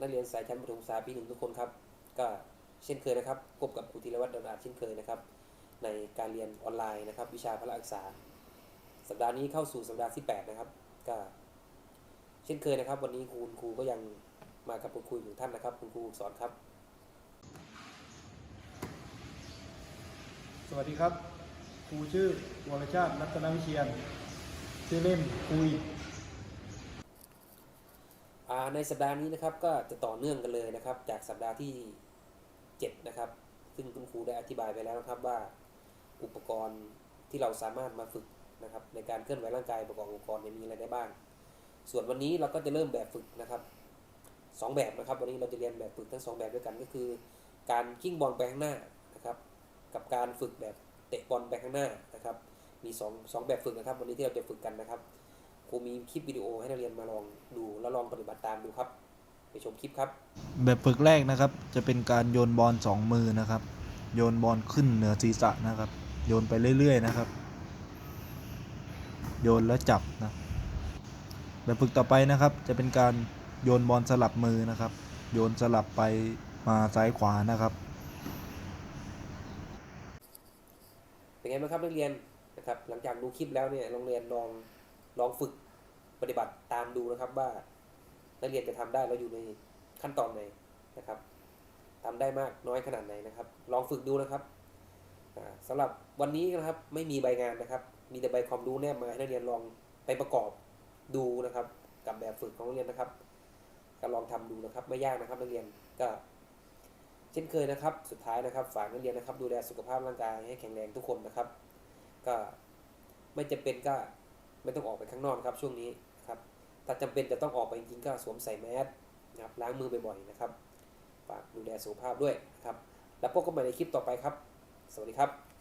นักเรียนสายชั้นประถมศึกษาปีหนึ่งทุกคนครับ ก็เช่นเคยนะครับพบกับครูธีรวัตรดอนอาจเช่นเคยนะครับ ในการเรียนออนไลน์นะครับ วิชาพละศึกษา สัปดาห์นี้เข้าสู่สัปดาห์ที่8นะครับก็เช่นเคยนะครับ วันนี้คุณครูก็ยังมากับคุณครูหนึ่งท่านนะครับ คุณครูสอนครับ สวัสดีครับครูชื่อวรชาติรัตนวิเชียนชื่อเล่นคุยอ่า ในสัปดาห์นี้นะครับก็จะต่อเนื่องกันเลยนะครับ จากสัปดาห์ที่ 7 นะครับ ซึ่งคุณครูได้อธิบายไปแล้วนะครับว่า อุปกรณ์ที่เราสามารถมาฝึกนะครับ ในการเคลื่อนไหวร่างกายประกอบอุปกรณ์มีอะไรได้บ้าง ส่วนวันนี้เราก็จะเริ่มแบบฝึกนะครับสองแบบนะครับ วันนี้เราจะเรียนแบบฝึกทั้งสองแบบด้วยกันก็คือ การกิ้งบอลไปข้างหน้านะครับกับการฝึกแบบเตะบอลไปข้างหน้านะครับ มีสองสองแบบฝึกนะครับ วันนี้ที่เราจะฝึกกันนะครับ ครูมีคลิปวิดีโอให้นักเรียนมาลองดูแล้วลองปฏิบัติตามดูครับ ไปชมคลิปครับ แบบฝึกแรกนะครับ จะเป็นการโยนบอลสองมือนะครับ โยนบอลขึ้นเหนือศีรษะนะครับ โยนไปเรื่อยๆนะครับ โยนแล้วจับนะ แบบฝึกต่อไปนะครับ จะเป็นการโยนบอลสลับมือนะครับ โยนสลับไปมาซ้ายขวานะครับ เป็นไงบ้างครับนักเรียนนะครับ หลังจากดูคลิปแล้วเนี่ยโรงเรียนลองลองฝึก ปฏิบัติตามดูนะครับว่านักเรียนจะทำได้เราอยู่ในขั้นตอนไหนนะครับทำได้มากน้อยขนาดไหนนะครับ ลองฝึกดูนะครับอ่าสำหรับวันนี้นะครับไม่มีใบงานนะครับ มีแต่ใบความรู้แนบมาให้นักเรียนลองไปประกอบดูนะครับ กับแบบฝึกของนักเรียนนะครับ ก็ลองทำดูนะครับไม่ยากนะครับนักเรียนก็เช่นเคยนะครับ สุดท้ายนะครับฝากนักเรียนนะครับ ดูแลสุขภาพร่างกายให้แข็งแรงทุกคนนะครับ ก็ไม่จำเป็นก็ ไม่ต้องออกไปข้างนอกครับช่วงนี้นครับถ้าจำเป็นจะต้องออกไปจริงๆก็สวมใส่แมสนะครับล้างมือบ่อยๆนะครับฝากดูแลสุขภาพด้วยนะครับ แล้วพบกันใหม่ในคลิปต่อไปครับ สวัสดีครับ